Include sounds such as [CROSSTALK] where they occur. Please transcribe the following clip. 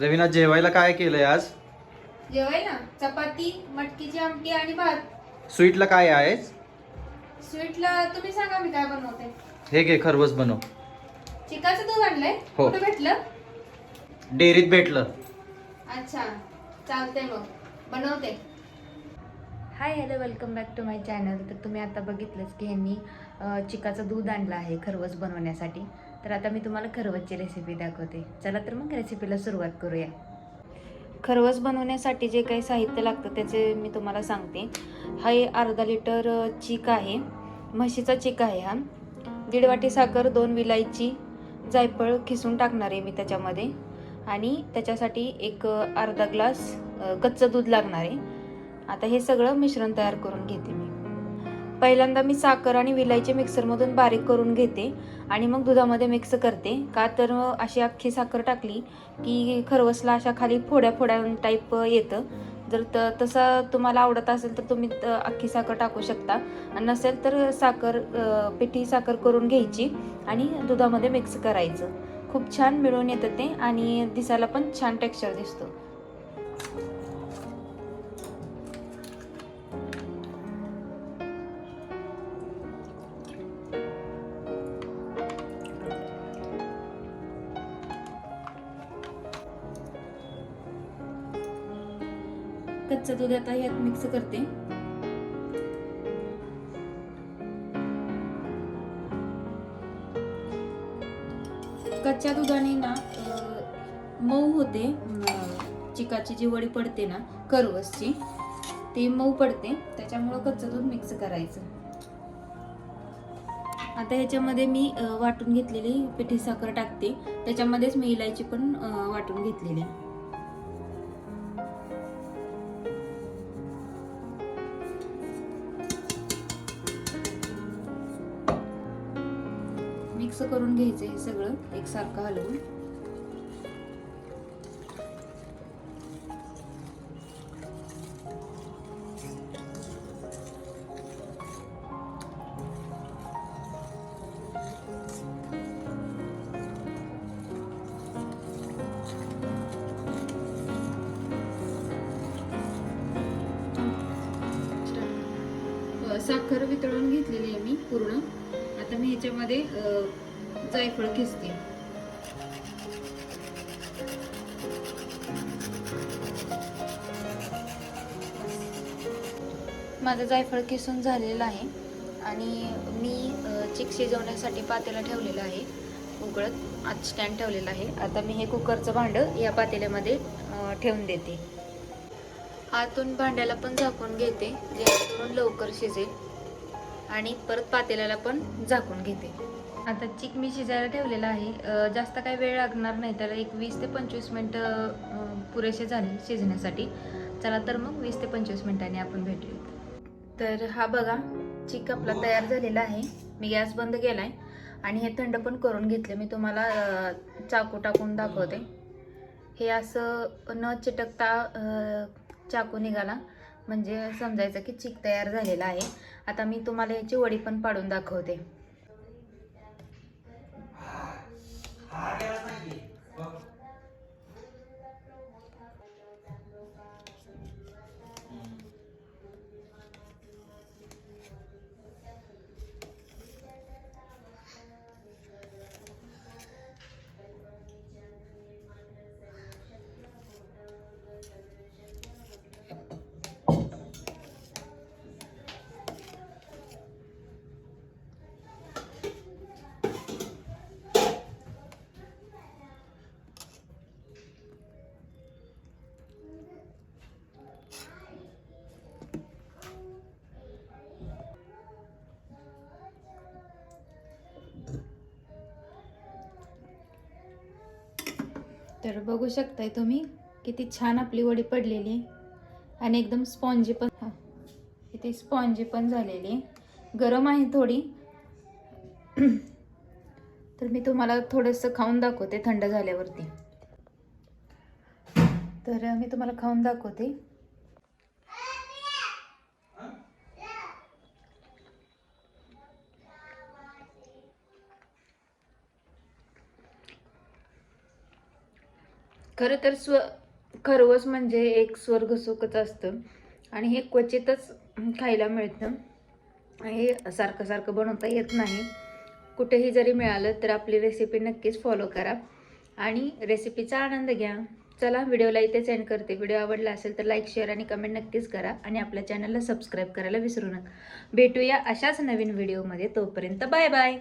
रवीना जेवायला काय केलंय आज? जेवायला. चपाती मटकीची आमटी आणि भात. स्वीटला काय आहे? स्वीटला तुम्ही सांगा मी काय बनवते. हे घे खरवस बनव. चिकाचं दूध आणलंय? हो. कुठं भेटलं? डेअरीत भेटलं. अच्छा. चालतंय मग. बनवते. Hi hello welcome back to my channel तर तुम्ही आता बघितलंच की ह्यांनी अं, चिकाचं दूध आणलं आहे खरवस बनवण्यासाठी. तर आता मी तुम्हाला खरवसची रेसिपी दाखवते. चला तर मग रेसिपीला सुरुवात करूया. खरवस बनवण्यासाठी जे काही साहित्य लागतं त्याचे मी तुम्हाला सांगते. हा एक अर्धा लिटर चीक आहे. म्हशीचा चीक आहे हा. दीड वाटी साखर दोन विलायची जायफळ खिसून टाकणार आहे मी त्याच्यामध्ये. आणि त्याच्यासाठी एक अर्धा ग्लास कच्चं दूध लागणार आहे. आता हे सगळं मिश्रण तयार करून घेते मी. पहिल्यांदा मी साखर आणि विलायची मिक्सरमधून बारीक करून घेते आणि मग दुधामध्ये मिक्स करते. का तर अशी अख्खी साखर टाकली की खरवसला अशा खाली फोड्या फोड्या टाईप येतं. जर त तसं तुम्हाला आवडत असेल तर तुम्ही अख्खी साखर टाकू शकता. आणि नसेल तर साखर पिठी साखर करून घ्यायची आणि दुधामध्ये मिक्स करायचं. खूप छान मिळून येतं ते आणि दिसायला पण छान टेक्स्चर दिसतो. कच्चं दूध आता यात मिक्स करते. कच्च्या दुधाने ना मऊ होते चिकाची जी वडी पडते ना करवसची ती मऊ पडते. त्याच्यामुळं कच्चं दूध मिक्स करायचं. आता ह्याच्यामध्ये मी वाटून घेतलेली पिठी साखर टाकते. त्याच्यामध्येच मी इलायची पण वाटून घेतलेली. असं करून घ्यायचं हे सगळं एकसारखं हलवून? साखर वितळून घेतलेली आहे मी पूर्ण. आता मी ह्याच्यामध्ये जायफळ किसते माझं जायफळ किसून झालेलं आहे आणि मी चिक शिजवण्यासाठी पातेला ठेवलेलं आहे. उकळत आज स्टँड ठेवलेलं आहे. आता मी हे कुकरचं भांडं या पातेल्यामध्ये ठेवून देते. आतून भांड्याला पण झाकून घेते जेणेकरून लवकर शिजेल. आणि परत पातेल्याला पण झाकून घेते. आता चिक मी शिजायला ठेवलेला आहे. जास्त काही वेळ लागणार नाही तर एक वीस ते पंचवीस मिनटं पुरेसे झाले शिजण्यासाठी. चला तर मग वीस ते पंचवीस मिनटांनी आपण भेटूया. तर हा बघा चिक आपला तयार झालेला आहे. मी गॅस बंद केला आहे आणि हे थंड पण करून घेतले. मी तुम्हाला चाकू टाकून दाखवते. हे असं न चिटकता चाकू निघाला. म्हणजे समजायचं की चिक तयार झालेला आहे. आता मी तुम्हाला याची वडी पण पाडून दाखवते. Adiós. तर बघू शकताय तुम्ही किती छान आपली वडी पडलेली आहे. आणि एकदम स्पॉन्जी पण किती स्पॉन्जी पण झालेली आहे. गरम आहे थोडी [CLEARS THROAT] तर मी तुम्हाला थोडंसं खाऊन दाखवते थंड झाल्यावरती तर मी तुम्हाला खाऊन दाखवते खरं तर स्व खरवस म्हणजे एक स्वर्ग सुखच असतं. आणि हे क्वचितच खायला मिळतं. हे सारखं सारखं बनवता येत नाही. कुठेही जरी मिळालं तर आपली रेसिपी नक्कीच फॉलो करा. आणि रेसिपीचा आनंद घ्या. चला व्हिडिओला इथे सेंड करते. व्हिडिओ आवडला असेल तर लाईक शेअर आणि कमेंट नक्कीच करा. आणि आपल्या चॅनलला सबस्क्राईब करायला विसरू नका. भेटूया अशाच नवीन व्हिडिओमध्ये तोपर्यंत बाय बाय